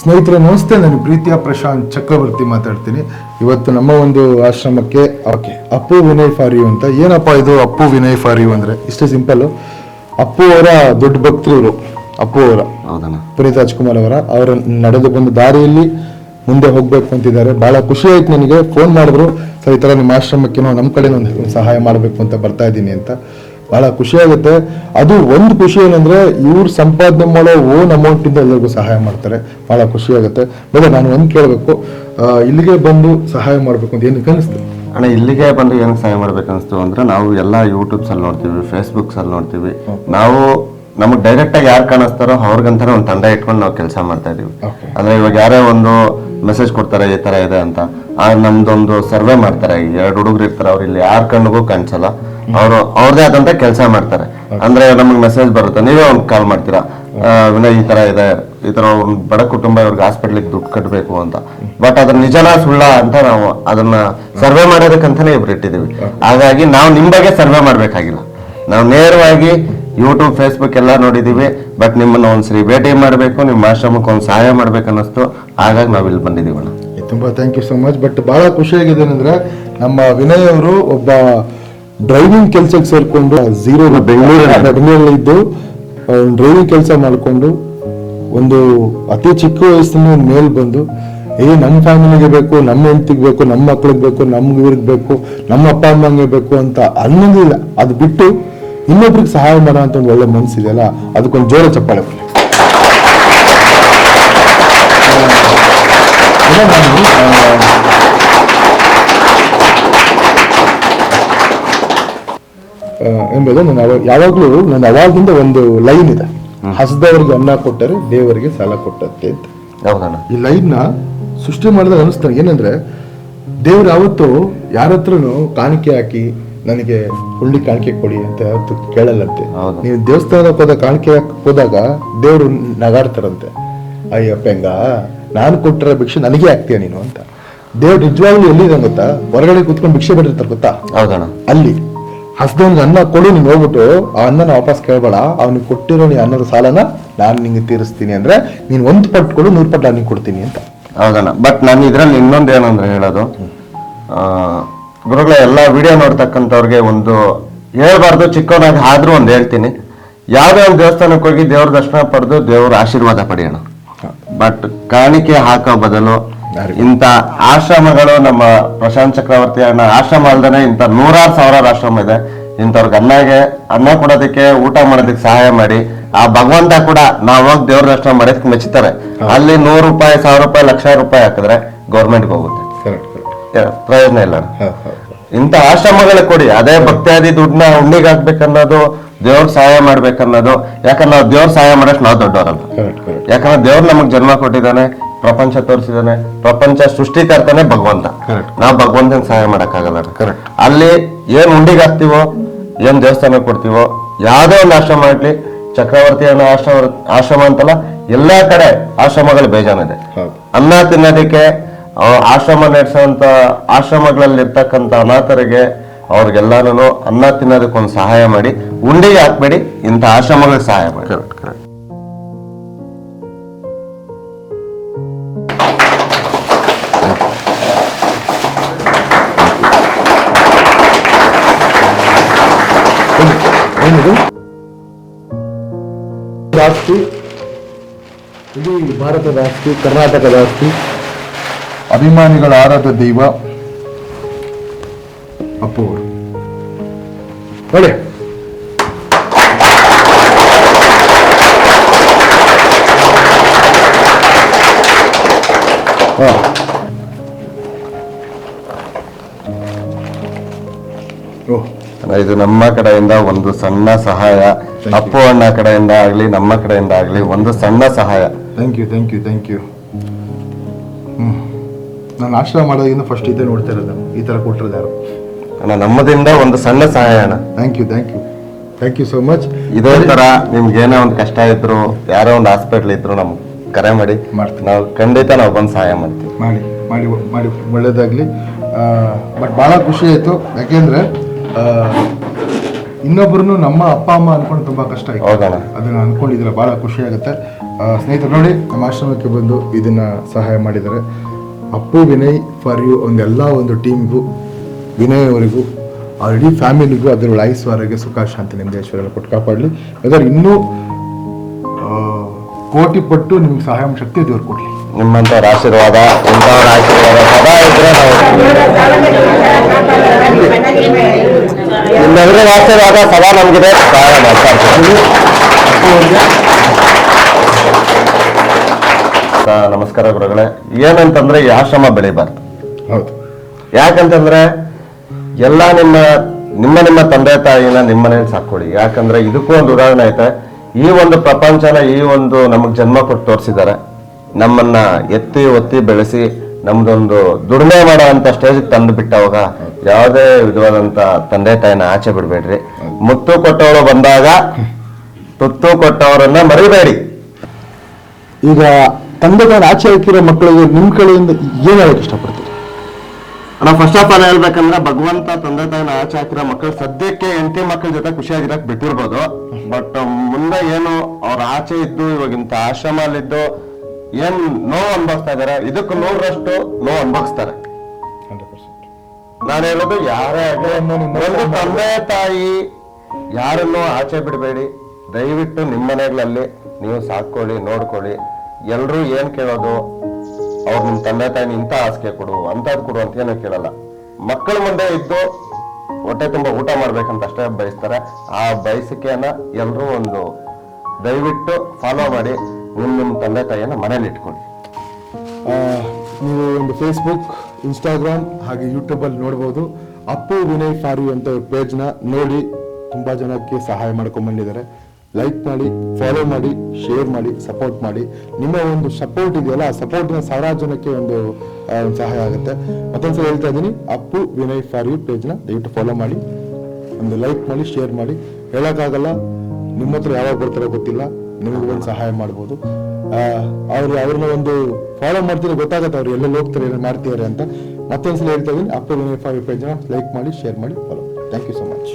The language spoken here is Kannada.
ಸ್ನೇಹಿತರೆ ನಮಸ್ತೆ. ನಾನು ಪ್ರೀತಿಯ ಪ್ರಶಾಂತ್ ಚಕ್ರವರ್ತಿ ಮಾತಾಡ್ತೀನಿ. ಇವತ್ತು ನಮ್ಮ ಒಂದು ಆಶ್ರಮಕ್ಕೆ okay Appu Vinay for you ಅಂತ. ಏನಪ್ಪ ಇದು ಅಪ್ಪು ವಿನಯ್ ಫಾರ್ ಯು ಅಂದ್ರೆ? ಇಷ್ಟೇ ಸಿಂಪಲ್ ಅಪ್ಪು ಅವರ ದೊಡ್ಡ ಭಕ್ತರು ಇವರು. ಅಪ್ಪು ಅವರ. ಪುನೀತ್ ರಾಜ್ಕುಮಾರ್ ಅವರ. ಅವರ ನಡೆದು ಬಂದ ದಾರಿಯಲ್ಲಿ ಮುಂದೆ ಹೋಗ್ಬೇಕು ಅಂತಿದ್ದಾರೆ. ಬಹಳ ಖುಷಿ ಆಯ್ತು ನನಗೆ. ಫೋನ್ ಮಾಡಿದ್ರು ಸರ್ ಈ ತರ ನಿಮ್ಮ ಆಶ್ರಮಕ್ಕೆ ನಾವು ನಮ್ಮ ಕಡೆ ಒಂದು ಸಹಾಯ ಮಾಡಬೇಕು ಅಂತ ಬರ್ತಾ ಇದ್ದೀನಿ ಅಂತ. ಬಹಳ ಖುಷಿ ಆಗುತ್ತೆ ಅದು ಒಂದು ಖುಷಿ ಏನಂದ್ರೆ ಇವ್ರು ಸಂಪಾದನೆ ಮಾಡೋ ಓನ್ ಅಮೌಂಟ್ ಇಂದ ಎಲ್ಲರಿಗೂ ಸಹಾಯ ಮಾಡ್ತಾರೆ. ಬಹಳ ಖುಷಿ ಆಗುತ್ತೆ ಮತ್ತೆ ನಾನು ಒಂದು ಕೇಳಬೇಕು. ಇಲ್ಲಿಗೆ ಬಂದು ಸಹಾಯ ಮಾಡಬೇಕು ಅಂತ ಏನಕ್ಕೆ ಅನಿಸ್ತು? ಅಣ್ಣ ಇಲ್ಲಿಗೆ ಬಂದು ಏನು ಸಹಾಯ ಮಾಡ್ಬೇಕು ಅನಿಸ್ತು ಅಂದ್ರೆ ನಾವು ಎಲ್ಲ ಯೂಟ್ಯೂಬ್ಸ್ ಅಲ್ಲಿ ನೋಡ್ತೀವಿ ಫೇಸ್ಬುಕ್ಸ್ ಅಲ್ಲಿ ನೋಡ್ತೀವಿ. ನಾವು ನಮಗೆ ಡೈರೆಕ್ಟ್ ಆಗಿ ಯಾರು ಕಾಣಿಸ್ತಾರೋ ಅವ್ರಿಗಂತಾನೆ ಒಂದು ತಂಡ ಇಟ್ಕೊಂಡು ನಾವು ಕೆಲಸ ಮಾಡ್ತಾ ಇದೀವಿ. ಅಂದ್ರೆ ಇವಾಗ ಯಾರೇ ಒಂದು ಮೆಸೇಜ್ ಕೊಡ್ತಾರೆ ಈ ತರ ಇದೆ ಅಂತ. ಆ ನಮ್ದೊಂದು ಸರ್ವೆ ಮಾಡ್ತಾರೆ. ಎರಡು ಹುಡುಗರು ಇರ್ತಾರೆ ಅವ್ರು ಇಲ್ಲಿ ಯಾರ ಕಣ್ಣಿಗೂ ಕಾಣಿಸಲ್ಲ. ಅವರು ಅವ್ರದೇ ಆದಂತ ಕೆಲಸ ಮಾಡ್ತಾರೆ. ಅಂದ್ರೆ ನಮಗೆ ಮೆಸೇಜ್ ಬರುತ್ತೆ ನೀವೇ ಒಂದು ಕಾಲ್ ಮಾಡ್ತೀರಾ? ವಿನಯ್ ಈ ತರ ಇದೆ ಈ ತರ ಒಂದು ಬಡ ಕುಟುಂಬ ಇವ್ರಿಗೆ ಹಾಸ್ಪಿಟ್ಲಿಗೆ ದುಡ್ಡು ಕಟ್ಟಬೇಕು ಅಂತ. ಬಟ್ ಅದ್ರ ನಿಜನ ಸುಳ್ಳ ಅಂತ ನಾವು ಅದನ್ನ ಸರ್ವೆ ಮಾಡೋದಕ್ಕಂತಾನೆ ಇಬ್ರು ಇಟ್ಟಿದೀವಿ ಹಾಗಾಗಿ ನಾವು ನಿಮ್ ಬಗ್ಗೆ ಸರ್ವೆ ಮಾಡ್ಬೇಕಾಗಿಲ್ಲ. ನಾವು ನೇರವಾಗಿ ಯೂಟ್ಯೂಬ್ ಫೇಸ್ಬುಕ್ ಎಲ್ಲ ನೋಡಿದೀವಿ ಬಟ್ ನಿಮ್ಮನ್ನ ಒಂದ್ಸರಿ ಭೇಟಿ ಮಾಡಬೇಕು ನಿಮ್ಮ ಆಶ್ರಮಕ್ಕೆ ಒಂದು ಸಹಾಯ ಮಾಡ್ಬೇಕನ್ನಿಸ್ತು ಹಾಗಾಗಿ ನಾವು ಇಲ್ಲಿ ಬಂದಿದೀವಣ್ಣ ತುಂಬಾ thank you so much but ಬಹಳ ಖುಷಿಯಾಗಿದೆ ಅಂದ್ರೆ ನಮ್ಮ ವಿನಯ್ ಅವರು ಒಬ್ಬ ಡ್ರೈವಿಂಗ್ ಕೆಲಸಕ್ಕೆ ಸೇರ್ಕೊಂಡು ಝೀರೋ ಬೆಂಗಳೂರಲ್ಲಿ. ಇದ್ದು ಡ್ರೈವಿಂಗ್ ಕೆಲಸ ಮಾಡಿಕೊಂಡು ಒಂದು ಅತಿ ಚಿಕ್ಕ ವಯಸ್ಸಿನ ಮೇಲ್ ಬಂದು ಏ ನಮ್ಮ ಫ್ಯಾಮಿಲಿಗೆ ಬೇಕು ನಮ್ಮ ಹೆಂಡತಿಗೆ ಬೇಕು ನಮ್ಮ ಮಕ್ಳಿಗೆ ಬೇಕು ನಮ್ಗೆ ಇವ್ರಿಗೆ ಬೇಕು ನಮ್ಮ ಅಪ್ಪ ಅಮ್ಮಂಗೆ ಬೇಕು ಅಂತ ಅನ್ನೋದಿಲ್ಲ ಅದು ಬಿಟ್ಟು ಇನ್ನೊಬ್ರಿಗೆ ಸಹಾಯ ಮಾಡೋ ಅಂತ ಒಂದು ಒಳ್ಳೆ ಮನಸ್ಸಿದೆಯಲ್ಲ ಅದಕ್ಕೊಂದು ಜೋರ ಚಪ್ಪಾಳೆ ಬರಲಿ ಎಂಬುದು ನಾನು ಯಾವಾಗಲೂ ನನ್ನ ಅವಾಗಿಂದ ಒಂದು ಲೈನ್ ಇದೆ. ಹಸದವ್ರಿಗೆ ಅನ್ನ ಕೊಟ್ಟರೆ ದೇವರಿಗೆ ಸಾಲ ಕೊಟ್ಟತ್ತೆ ಅಂತ. ಹೌದಣ್ಣ. ಈ ಲೈನ್ನ ಸೃಷ್ಟಿ ಮಾಡಿದಾಗ ಅನಿಸ್ತಾನೆ ಏನಂದ್ರೆ ದೇವ್ರು ಯಾವತ್ತು ಯಾರ ಹತ್ರನು ಕಾಣಿಕೆ ಹಾಕಿ ನನಗೆ ಹುಳ್ಳಿ ಕಾಣಿಕೆ ಕೊಡಿ ಅಂತ ಯಾವತ್ತು ಕೇಳಲ್ಲಂತೆ. ಹೌದು. ನೀವು ದೇವಸ್ಥಾನಕ್ಕೆ ಹೋದ ಕಾಣಿಕೆ ಹಾಕಕ್ ಹೋದಾಗ ದೇವ್ರು ನಗಾಡ್ತಾರಂತೆ. ಅಯ್ಯಪ್ಪಂಗ ನಾನು ಕೊಟ್ಟಿರೋ ಭಿಕ್ಷೆ ನನಗೆ ಹಾಕ್ತೀಯ ನೀನು ಅಂತ. ದೇವ್ರು ನಿಜವಾಗ್ಲೂ ಎಲ್ಲಿದೆ ಗೊತ್ತಾ? ಹೊರಗಡೆ ಕೂತ್ಕೊಂಡು ಭಿಕ್ಷೆ ಬಿಟ್ಟಿರ್ತಾರೆ ಗೊತ್ತಾ? ಹೌದಣ್ಣ. ಅಲ್ಲಿ. ಹಸ್ದವನ್ಗೆ ಅನ್ನ ಕೊಡು ನಿಂಗೆ ಹೋಗ್ಬಿಟ್ಟು ಆ ಅನ್ನನ ವಾಪಸ್ ಕೇಳಬೇಡ. ಅವ್ನಿಗೆ ಕೊಟ್ಟಿರೋ ನೀ ಅನ್ನದ ಸಾಲನ ನಾನು ನಿಂಗೆ ತೀರಿಸ್ತೀನಿ ಅಂದ್ರೆ ನೀನು ಒಂದು ಪಟ್ಟು ಕೊಡು ನೂರು ಪಟ್ಟು ನಾನು ಕೊಡ್ತೀನಿ ಅಂತ. ಹೌದಣ್ಣ ಬಟ್ ನಾನು ಇದ್ರಲ್ಲಿ ಇನ್ನೊಂದು ಏನಂದ್ರೆ ಹೇಳೋದು ಆ, ಗುರುಗಳ ಎಲ್ಲ ವಿಡಿಯೋ ನೋಡ್ತಕ್ಕಂಥವ್ರಿಗೆ ಒಂದು ಹೇಳ್ಬಾರ್ದು ಚಿಕ್ಕವನಾಗಿ ಆದ್ರೂ ಒಂದು ಹೇಳ್ತೀನಿ. ಯಾವುದೇ ಒಂದು ದೇವಸ್ಥಾನಕ್ಕೆ ಹೋಗಿ ದೇವ್ರ ದರ್ಶನ ಪಡೆದು ದೇವ್ರ ಆಶೀರ್ವಾದ ಪಡೆಯೋಣ. ಬಟ್ ಕಾಣಿಕೆ ಹಾಕೋ ಬದಲು ಇಂಥ ಆಶ್ರಮಗಳು ನಮ್ಮ ಪ್ರಶಾಂತ್ ಚಕ್ರವರ್ತಿ ಅಣ್ಣ ಆಶ್ರಮ ಅಲ್ದೇನೆ ಇಂಥ ನೂರಾರು ಸಾವಿರಾರು ಆಶ್ರಮ ಇದೆ. ಇಂಥವ್ರಿಗೆ ಅನ್ನಗೆ ಅನ್ನ ಕೊಡೋದಕ್ಕೆ ಊಟ ಮಾಡೋದಕ್ಕೆ ಸಹಾಯ ಮಾಡಿ ಆ ಭಗವಂತ ಕೂಡ ನಾವ್ ಹೋಗಿ ದೇವ್ರ ದರ್ಶನ ಮಾಡೋದಕ್ಕೆ ಮೆಚ್ಚುತ್ತಾರೆ ಅಲ್ಲಿ ನೂರು ರೂಪಾಯಿ ಸಾವಿರ ರೂಪಾಯಿ ಲಕ್ಷ ರೂಪಾಯಿ ಹಾಕಿದ್ರೆ ಗೌರ್ಮೆಂಟ್ಗೆ ಹೋಗುತ್ತೆ. ಪ್ರಯೋಜನ ಇಲ್ಲ ಇಂಥ ಆಶ್ರಮಗಳಿಗೆ ಕೊಡಿ. ಅದೇ ಭಕ್ತಿಯಾದಿ ದುಡ್ಡನ್ನ ಹುಣ್ಣಿಗೆ ಹಾಕ್ಬೇಕನ್ನೋದು ದೇವ್ರ ಸಹಾಯ ಮಾಡ್ಬೇಕನ್ನೋದು ಯಾಕಂದ್ರೆ ನಾವು ದೇವ್ರ ಸಹಾಯ ಮಾಡಕ್ ನಾವು ದೊಡ್ಡವರಲ್ಲ ಯಾಕಂದ್ರೆ ದೇವ್ರು ನಮಗ್ ಜನ್ಮ ಕೊಟ್ಟಿದ್ದಾನೆ ಪ್ರಪಂಚ ತೋರಿಸಿದಾನೆ ಪ್ರಪಂಚ ಸೃಷ್ಟಿಕರ್ತನೇ ಭಗವಂತ. ನಾವು ಭಗವಂತನ ಸಹಾಯ ಮಾಡಕ್ಕಾಗಲ್ಲ ಕರೆಕ್ಟ್ ಅಲ್ಲಿ ಏನ್ ಉಂಡಿಗೆ ಹಾಕ್ತಿವೋ ಏನ್ ದೇವಸ್ಥಾನ ಕೊಡ್ತೀವೋ ಯಾವುದೇ ಒಂದು ಆಶ್ರಮ ಆಗ್ಲಿ ಚಕ್ರವರ್ತಿ ಅನ್ನೋ ಆಶ್ರಮ ಆಶ್ರಮ ಅಂತಲ್ಲ ಎಲ್ಲಾ ಕಡೆ ಆಶ್ರಮಗಳು ಬೇಜಾನಿದೆ ಅನ್ನ ತಿನ್ನೋದಕ್ಕೆ ಆಶ್ರಮ ನಡೆಸುವಂತ ಆಶ್ರಮಗಳಲ್ಲಿ ಇರ್ತಕ್ಕಂಥ ಅನಾಥರಿಗೆ ಅವ್ರಿಗೆಲ್ಲಾನು ಅನ್ನ ತಿನ್ನೋದಕ್ಕೊಂದು ಸಹಾಯ ಮಾಡಿ ಉಂಡಿಗೆ ಹಾಕ್ಬೇಡಿ ಇಂಥ ಆಶ್ರಮಗಳಿಗೆ ಸಹಾಯ ಮಾಡಿ. ಏನಿದು ಆಸ್ತಿ ಇಡೀ ಭಾರತದ ಆಸ್ತಿ ಕರ್ನಾಟಕದ ಆಸ್ತಿ ಅಭಿಮಾನಿಗಳ ಆರಾಧ ದೈವ. ಅಪ್ಪು. ಅವರು ನೋಡಿ ಹಾ. ಓಹ್ ಇದು ನಮ್ಮ ಕಡೆಯಿಂದ ಒಂದು ಸಣ್ಣ ಸಹಾಯ. ಅಪ್ಪು ಅಣ್ಣ ಕಡೆಯಿಂದ ಆಗಲಿ ನಮ್ಮ ಕಡೆಯಿಂದ ಆಗಲಿ ಒಂದು ಸಣ್ಣ ಸಹಾಯ. Thank you thank you thank you ಹ್ಞೂ ನಾನು ಆಶ್ರಯ ಮಾಡೋದ್ರಿಂದ ಫಸ್ಟ್ ಇದೇ ನೋಡ್ತಾ ಇರೋದು. ಈ ಥರ ಕೊಟ್ಟಿರೋದು ಯಾರು? ಅಣ್ಣ ನಮ್ಮದಿಂದ ಒಂದು ಸಣ್ಣ ಸಹಾಯ ಅಣ್ಣ. Thank you thank you thank you so much ಇದೇ ತರ ನಿಮ್ಗೆ ಏನೋ ಒಂದು ಕಷ್ಟ ಇದ್ರು ಯಾರೋ ಒಂದು ಹಾಸ್ಪಿಟ್ಲ್ ಇದ್ರು ನಮ್ಗೆ ಕರೆ ಮಾಡಿ. ಮಾಡ್ತೀವಿ. ನಾವು ಖಂಡಿತ ನಾವು ಬಂದು ಸಹಾಯ ಮಾಡ್ತೀವಿ. ಮಾಡಿ ಮಾಡಿ ಮಾಡಿ ಒಳ್ಳೇದಾಗಲಿ. ಬಟ್ ಭಾಳ ಖುಷಿ ಆಯಿತು. ಯಾಕೆಂದರೆ ಇನ್ನೊಬ್ಬರನ್ನು ನಮ್ಮ ಅಪ್ಪ ಅಮ್ಮ ಅನ್ಕೊಂಡು ತುಂಬಾ ಕಷ್ಟ ಆಯ್ತು. ಹೌದಣ್ಣ. ಅದನ್ನ ಅನ್ಕೊಂಡಿದ್ರೆ ಬಹಳ ಖುಷಿ ಆಗುತ್ತೆ. ಆ, ಸ್ನೇಹಿತರು ನೋಡಿ ನಮ್ಮ ಆಶ್ರಮಕ್ಕೆ ಬಂದು ಇದನ್ನ ಸಹಾಯ ಮಾಡಿದ್ದಾರೆ. ಅಪ್ಪು ವಿನಯ್ ಫಾರ್ ಯು ಒಂದೆಲ್ಲ ಒಂದು ಟೀಮ್ಗೂ ವಿನಯ್ ಅವರಿಗೂ ಅವ್ರ ಇಡೀ ಫ್ಯಾಮಿಲಿಗೂ ಅದರ ಲೈಸ್ ಆರೋಗ್ಯ ಸುಖ ಶಾಂತಿ ನಿಮ್ದೇಶ್ವರ ಕೊಟ್ಟು ಕಾಪಾಡಲಿ. ಯಾಕಂದ್ರೆ ಇನ್ನೂ ಆ, ಕೋಟಿ ಪಟ್ಟು ನಿಮ್ಗೆ ಸಹಾಯ ಮಾಡೋ ಶಕ್ತಿ ದೇವ್ರು ಕೊಡ್ಲಿ. ನಿಮ್ಮಂತ ಆಶೀರ್ವಾದ ಇಂಥವ್ರ ಆಶೀರ್ವಾದ ಸದಾ ಇದ್ರೆ ನಾವು ನಿಮ್ಮೆಲ್ಲರ ಆಶೀರ್ವಾದ ಸದಾ ನಮಗಿದೆ ಸಹಾಯ ಮಾಡ್ತಾ ನಮಸ್ಕಾರ ಗುರುಗಳೇ. ಏನಂತಂದ್ರೆ ಈ ಆಶ್ರಮ ಬೆಳಿಬಾರ್ದು. ಹೌದು. ಯಾಕಂತಂದ್ರೆ ಎಲ್ಲ ನಿಮ್ಮ ನಿಮ್ಮ ನಿಮ್ಮ ತಂದೆ ತಾಯಿನ ನಿಮ್ಮನೇಲಿ ಸಾಕೊಳ್ಳಿ ಯಾಕಂದ್ರೆ ಇದಕ್ಕೂ ಒಂದು ಉದಾಹರಣೆ ಐತೆ. ಈ ಒಂದು ಪ್ರಪಂಚನ ಈ ಒಂದು ನಮಗೆ ಜನ್ಮ ಕೊಟ್ಟು ತೋರಿಸಿದ್ದಾರೆ. ನಮ್ಮನ್ನ ಎತ್ತಿ ಒತ್ತಿ ಬೆಳೆಸಿ ನಮ್ದೊಂದು ದುಡಿಮೆ ಮಾಡೋ ಅಂತ ಸ್ಟೇಜ್ ತಂದು ಬಿಟ್ಟವಾಗ ಯಾವುದೇ ವಿಧವಾದಂತ ತಂದೆ ತಾಯಿನ ಆಚೆ ಬಿಡ್ಬೇಡ್ರಿ. ಮುತ್ತು ಕೊಟ್ಟವರು ಬಂದಾಗ ತುತ್ತು ಕೊಟ್ಟವರನ್ನ ಮರಿಬೇಡಿ. ಈಗ ತಂದೆ ತಾಯಿ ಆಚೆ ಹಾಕಿರೋ ಮಕ್ಕಳಿಗೆ ನಿಮ್ಮ ಕಡೆಯಿಂದ ಏನು ಹೇಳಕ್ ಇಷ್ಟಪಡ್ತೀರಿ? ನಾವು ಫಸ್ಟ್ ಆಫ್ ಆಲ್ ಹೇಳ್ಬೇಕಂದ್ರೆ ಭಗವಂತ ತಂದೆ ತಾಯಿನ ಆಚೆ ಹಾಕಿರೋ ಮಕ್ಕಳು ಸದ್ಯಕ್ಕೆ ಹೆಂಡತಿ ಮಕ್ಕಳ ಜೊತೆ ಖುಷಿಯಾಗಿರಕ್ ಬಿಟ್ಟಿರ್ಬೋದು. ಬಟ್ ಮುಂದೆ ಏನು ಅವ್ರ ಆಚೆ ಇದ್ದು ಇವಾಗಿಂತ ಆಶ್ರಮ ಆಶ್ರಮಲ್ಲಿದ್ದು ಏನ್ ನೋವು ಅನುಭವಿಸ್ತಾ ಇದಾರೆ? ಇದಕ್ಕೆ ನೋಡ್ರಷ್ಟು ನೋವು ಅನುಭವಿಸ್ತಾರೆ. ನಾನು ಹೇಳೋದು ಯಾರೇ ಒಂದು ತಂದೆ ತಾಯಿ ಯಾರನ್ನು ಆಚೆ ಬಿಡಬೇಡಿ. ದಯವಿಟ್ಟು ನಿಮ್ಮ ಮನೆಗಳಲ್ಲಿ ನೀವು ಸಾಕೊಳ್ಳಿ ನೋಡ್ಕೊಳ್ಳಿ. ಎಲ್ಲರೂ ಏನ್ ಕೇಳೋದು? ಅವ್ರು ನಿಮ್ಮ ತಂದೆ ತಾಯಿನ ಇಂಥ ಹಾಸಿಗೆ ಕೊಡು ಅಂತದ್ ಕೊಡು ಅಂತ ಏನೋ ಕೇಳಲ್ಲ. ಮಕ್ಕಳ ಮುಂದೆ ಇದ್ದು ಹೊಟ್ಟೆ ತುಂಬ ಊಟ ಮಾಡ್ಬೇಕಂತ ಅಷ್ಟೇ ಬಯಸ್ತಾರೆ. ಆ ಬಯಸಿಕೆಯನ್ನ ಎಲ್ಲರೂ ಒಂದು ದಯವಿಟ್ಟು ಫಾಲೋ ಮಾಡಿ. ನಿಮ್ ನಿಮ್ಮ ತಂದೆ ತಾಯಿಯನ್ನು ಮನೇಲಿ ಇಟ್ಕೊಳ್ಳಿ ನೀವು ಒಂದು ಫೇಸ್ಬುಕ್ ಇನ್ಸ್ಟಾಗ್ರಾಮ್ ಹಾಗೆ ಯೂಟ್ಯೂಬಲ್ಲಿ ನೋಡ್ಬೋದು. ಅಪ್ಪು, ವಿನಯ್ ಫಾರು ಅಂತ ಪೇಜ್ನ ನೋಡಿ ತುಂಬ ಜನಕ್ಕೆ ಸಹಾಯ ಮಾಡ್ಕೊಂಡ್ಬಂದಿದ್ದಾರೆ ಲೈಕ್ ಮಾಡಿ ಫಾಲೋ ಮಾಡಿ ಶೇರ್ ಮಾಡಿ ಸಪೋರ್ಟ್ ಮಾಡಿ. ನಿಮ್ಮ ಒಂದು ಸಪೋರ್ಟ್ ಇದೆಯಲ್ಲ, ಆ ಸಪೋರ್ಟ್ನ ಸಾವಿರಾರು ಜನಕ್ಕೆ ಒಂದು ಒಂದು ಸಹಾಯ ಆಗುತ್ತೆ. ಮತ್ತೊಂದ್ಸಲ ಹೇಳ್ತಾ ಇದ್ದೀನಿ, ಅಪ್ಪು, ವಿನಯ್ ಫಾರ್ ಯು ಪೇಜ್ನ ದಯವಿಟ್ಟು ಫಾಲೋ ಮಾಡಿ. ಒಂದು ಲೈಕ್ ಮಾಡಿ ಶೇರ್ ಮಾಡಿ. ಹೇಳೋಕ್ಕಾಗಲ್ಲ, ನಿಮ್ಮ ಹತ್ರ ಯಾವಾಗ ಬರ್ತಾರೋ ಗೊತ್ತಿಲ್ಲ. ನಿಮಗೂ ಒಂದು ಸಹಾಯ ಮಾಡ್ಬೋದು? ಅವ್ರು ಅವ್ರನ್ನ ಒಂದು ಫಾಲೋ ಮಾಡ್ತೀರಿ ಗೊತ್ತಾಗುತ್ತೆ ಅವ್ರು ಎಲ್ಲೆಲ್ಲಿ ಹೋಗ್ತಾರೆ ಏನು ಮಾಡ್ತಿದ್ದಾರೆ ಅಂತ. ಮತ್ತೊಂದ್ಸಲ ಹೇಳ್ತಾ ಇದ್ದೀನಿ ಅಪ್ಪ ಫೈವ್ ಫೈವ್ ಪೇಜ್ನ ಲೈಕ್ ಮಾಡಿ ಶೇರ್ ಮಾಡಿ follow thank you so much